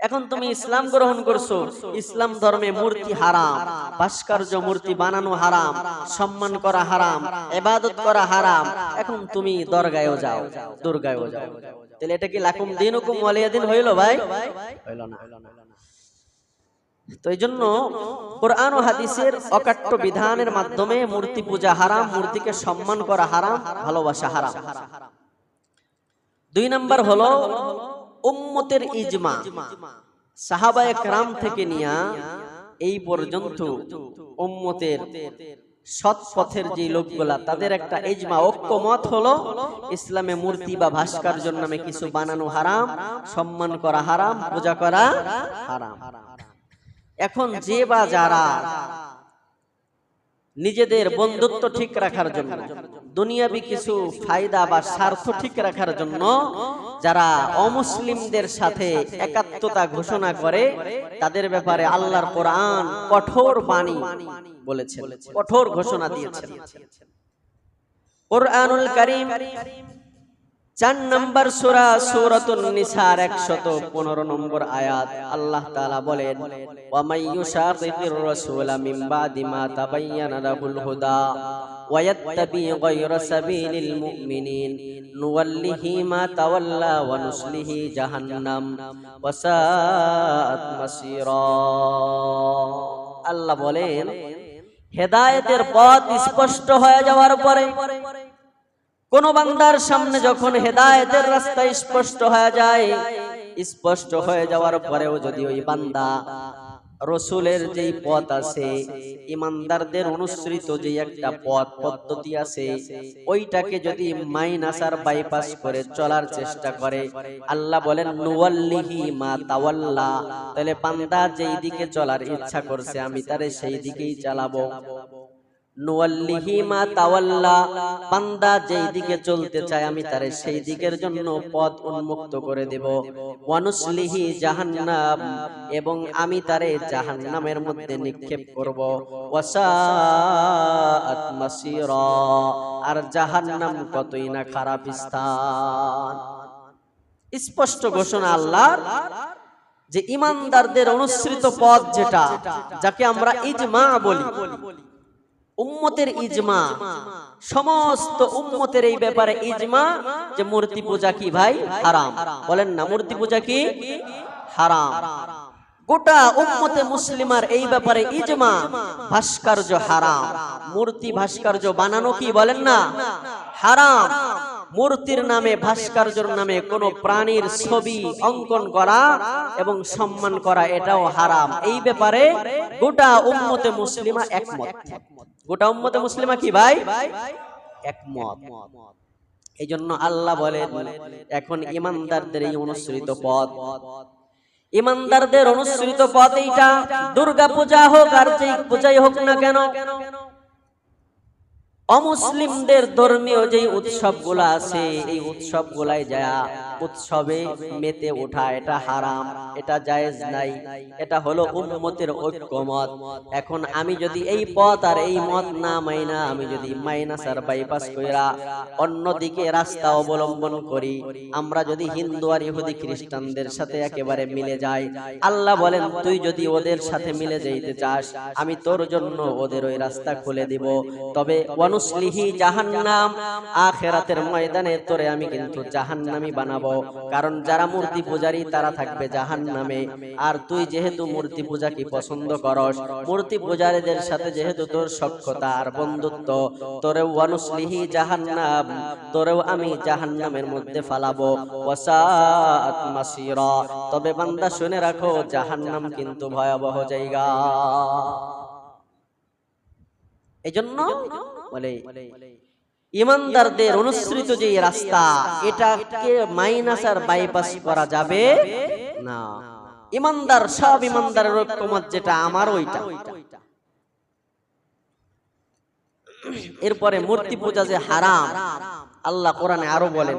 এখন তুমি ইসলাম গ্রহণ করছ, ইসলাম ধর্মে মূর্তি হারাম, ভাস্কর্য মূর্তি বানানো হারাম, সম্মান করা হারাম এবাদত করা হারাম, এখন তুমি দরগায়ও যাও, দুর্গায়ও যাও। তাহলে এটা কি লাকুম দিন হুকুম ওয়ালিয়াদিন হইল ভাই? হইল না। তো এই জন্য কোরআন ও হাদিসের অকাট্য বিধানের মাধ্যমে মূর্তি পূজা হারাম, মূর্তিকে সম্মান করা হারাম, ভালোবাসা হারাম। দুই নাম্বার হলো উম্মতের ইজমা। সাহাবায়ে কেরাম থেকে নিয়া এই পর্যন্ত উম্মতের সৎ পথের যে লোকগুলা তাদের একটা ইজমা ঐক্যমত হলো ইসলামে মূর্তি বা ভাস্কর্য নামে কিছু বানানো হারাম সম্মান করা হারাম পূজা করা হারাম। এখন যে বা যারা নিজেদের বন্ধুত্ব ঠিক রাখার জন্য। দুনিয়াবি কিছু ফায়দা বা স্বার্থ ঠিক রাখার জন্য যারা অমুসলিমদের সাথে একাত্মতা ঘোষণা করে তাদের ব্যাপারে আল্লাহর কোরআন কঠোর বাণী বলেছে কঠোর ঘোষণা দিয়েছে কোরআনুল কারীম চার নম্বর সুরা সূরাতুন নিসার 115 নম্বর আয়াত, আল্লাহ তাআলা বলেন, ওয়া মাইয়ুশাকির রাসূলা মিন বাদি মা তাবায়্যানা লাহুল হুদা ওয়া ইয়াত্তাবি গায়রা সাবিলিল মুমিনিন, নুওয়াল্লিহি মা তাওয়াল্লা ওয়া নুসলিহি জাহান্নাম, ওয়া সাআত মাসীরা। আল্লাহ বলেন, হেদায়েতের পথ স্পষ্ট হয়ে যাওয়ার পরে কোন বান্দার সামনে যখন হেদায়েতের রাস্তা স্পষ্ট হয়ে যায়, স্পষ্ট হয়ে যাওয়ার পরেও যদি ওই বান্দা রসুলের যেই পথ আছে, ইমানদারদের অনুসৃত যে একটা পথ, পদ্ধতি আছে, ওইটাকে যদি মাইনাসার বাইপাস করে চলার চেষ্টা করে, আল্লাহ বলেন নুয়াল্লিহি মা তাওয়াল্লা তাহলে বান্দা যেই দিকে চলার ইচ্ছা করছে, আমি তারে সেই দিকেই চালাবো। চলতে আমি তারে সেই দিকের জন্য পথ উন্মুক্ত করে এবং আমি তারে মধ্যে নিক্ষেপ করব। ওয়াসাআত মাসীরা, আর কতই না খারাপ স্থান। স্পষ্ট ঘোষণা আল্লাহর যে ইমানদারদের অনুসৃত পথ যেটা, যাকে আমরা ইজমা বলি উম্মতের ইজমা। সমস্ত উম্মতের এই ব্যাপারে ইজমা যে মূর্তি পূজা কি ভাই? হারাম। বলেন না মূর্তি পূজা কি? হারাম। গোটা উম্মতে মুসলিমার এই ব্যাপারে ইজমা। ভাস্কর্য হারাম। মূর্তি ভাস্কর্য বানানো কি বলেন না? হারাম। মূর্তির নামে ভাস্কর্যর নামে কোন প্রাণীর ছবি অঙ্কন করা এবং সম্মান করা এটাও হারাম। এই ব্যাপারে গোটা উম্মতে মুসলিমা একমত। গোটা উম্মতে মুসলিমা কি ভাই? একমত। এই জন্য আল্লাহ বলেন, এখন ইমানদারদের এই অনুসৃত পথ। ইমানদারদের অনুসৃত পথ এইটা দুর্গা পূজা হোক আর যেই পূজাই হোক না কেন অমুসলিমদের ধর্মীয় যে উৎসবগুলো আছে, এই উৎসবগুলাই যা উৎসবে মেতে ওঠা, এটা হারাম, এটা জায়েজ নাই, এটা হলো উম্মতের ঐক্যমত। এখন আমি যদি এই পথ আর এই মত না মাইনা, আমি যদি মাইনাস আর বাইপাস কইরা অন্যদিকে রাস্তা অবলম্বন করি, আমরা যদি হিন্দু আর ইহুদি খ্রিস্টানদের সাথে একেবারে মিলে যাই, আল্লাহ বলেন, তুই যদি ওদের সাথে মিলে যাইতে চাস, আমি তোর জন্য ওদের ওই রাস্তা খুলে দিব। তবে ওয়ানুসলিহি জাহান্নাম। আখেরাতের ময়দানে তোরে আমি কিন্তু জাহান্নামি বানাবো। কারণ যারা মূর্তি পূজারী, তারা থাকবে জাহান্নামে। আর তুই যেহেতু মূর্তি পূজা কি পছন্দ করস, মূর্তি পূজারীদের সাথে যেহেতু তোর সক্ষতা আর বন্ধুত্ব তোরে ওয়ানুসলিহি জাহান্নাম, তোরেও আমি জাহান্নামের মধ্যে ফালাবো। ওয়াসাআত মাসীরা। তবে বান্দা শুনে রাখো, জাহান্নাম কিন্তু ভয়াবহ জায়গা। এজন্য বলে ইমানদারদের অনুসৃত যে রাস্তা এটাকে মাইনাস আর বাইপাস করা যাবে না। ইমানদার সব ইমানদারের ঐক্যমত যেটা আমার ওইটা এরপরে মূর্তি পূজা যে হারাম আল্লাহ কোরআনে আরও বলেন।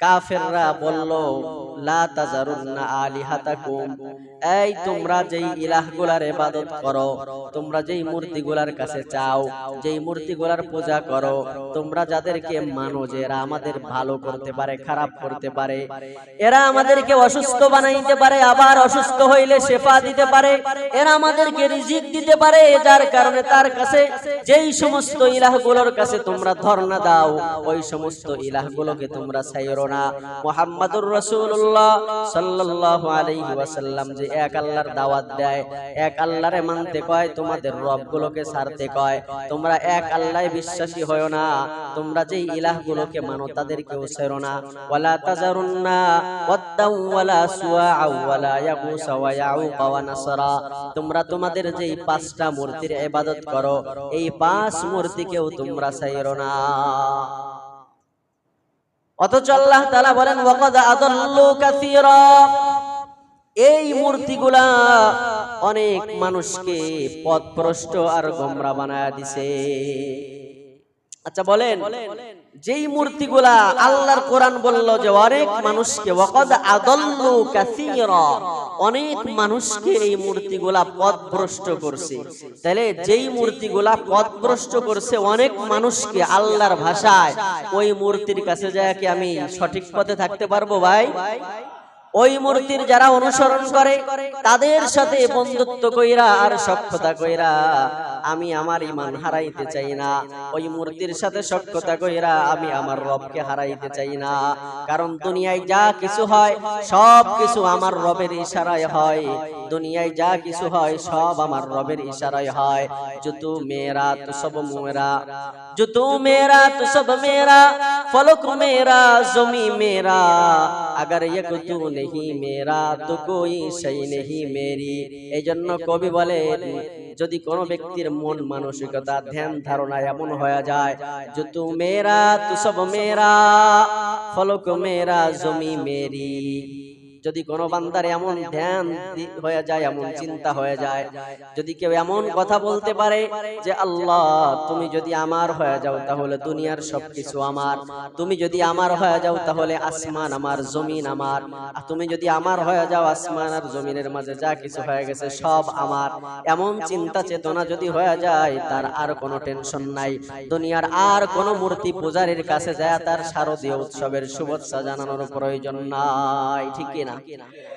কাফেররা বলল লা তাজারুন্না আলিহাতাকুম। এই তোমরা যেই ইলাহগুলার ইবাদত করো তোমরা যেই মূর্তিগুলার কাছে চাও যেই মূর্তিগুলার পূজা করো তোমরা যাদেরকে মানো যে এরা আমাদের ভালো করতে পারে খারাপ করতে পারে এরা আমাদেরকে অসুস্থ বানাইতে পারে আবার অসুস্থ হইলে শেফা দিতে পারে এরা আমাদেরকে রিজিক দিতে পারে যার কারণে তার কাছে যেই সমস্ত ইলাহগুলোর কাছে তোমরা ধর্ণা দাও ওই সমস্ত ইলাহগুলোকে তোমরা ছাইরো না মুহাম্মাদুর রাসূলুল্লাহ সাল্লাল্লাহু আলাইহি ওয়াসাল্লাম যে এক আল্লাহর দাওয়াত দেয়, এক আল্লাহরে মানতে কয়, তোমাদের রবগুলোকে কয়। তোমরা এক বিশ্বাসী হয়ো না, তোমরা যেই ইলাহগুলোকে মানো না। ওয়ালা তাজারুন্না ওয়ালা ওয়ালা ইয়াগুস ওয়া ইয়াউক ওয়া নাসরা। তোমরা তোমাদের যেই পাঁচটা মূর্তির ইবাদত করো, এই পাঁচ মূর্তিকেও তোমরা ছাইরো না। অথচ আল্লাহ তালা বলেন এই মূর্তিগুলা অনেক মানুষকে পথ প্রষ্ট আর গোমরা বানায় দিছে। আচ্ছা বলেন, যেই মূর্তিগুলা আল্লাহর কোরআন বলল যে, অনেক মানুষকে ওকদ আদল্লু কাসীরা। অনেক মানুষকে এই মূর্তিগুলা পথভ্রষ্ট করছে। তাহলে যেই মূর্তিগুলা পথভ্রষ্ট করছে, অনেক মানুষকে আল্লাহর ভাষায় ওই মূর্তির কাছে যায় কি আমি সঠিক পথে থাকতে পারব ভাই? ওই মূর্তির যারা অনুসরণ করে, তাদের সাথে বন্ধুত্ব কইরা আর সক্ষতা কইরা আমি আমার ইমান হারাইতে চাই না। ওই মূর্তির সাথে সক্ষতা কইরা আমি আমার রবকে হারাইতে চাই না। কারণ দুনিয়ায় যা কিছু হয় সব কিছু আমার রবের ইশারায় হয়। দুনিয়ায় যা কিছু হয় সব আমার রবের ইশারায় হয় জুতু মেরা তো সব মেরা জুতু মেরা তো সব মেরা ফলক মেরা জমি মেরা अगर ये तू नहीं मेरा तो कोई सही नहीं मेरी এই জন্য কবি বলে যদি কোনো ব্যক্তির মন মানসিকতা ধ্যান ধারণা এমন হয়ে যায় যে তু মেরা তু সব মেরা ফলক মেরা জমি মেরি যদি কোনো বান্দার এমন ধ্যান হয়ে যায় এমন চিন্তা হয়ে যায় যদি কেউ এমন কথা বলতে পারে যে আল্লাহ তুমি যদি আমার হয়ে যাও তাহলে দুনিয়ার সবকিছু আমার। তুমি যদি আমার হয়ে যাও তাহলে আসমান আমার জমিন আমার। তুমি যদি আমার হয়ে যাও আসমান আর জমিনের মাঝে যা কিছু হয়ে গেছে সব আমার। এমন চিন্তা চেতনা যদি হয়ে যায় তার আর কোনো টেনশন নাই। দুনিয়ার আর কোনো মূর্তি পূজারীর কাছে যায় তার শারদীয় উৎসবের শুভেচ্ছা জানানোর প্রয়োজন নাই ঠিক কি না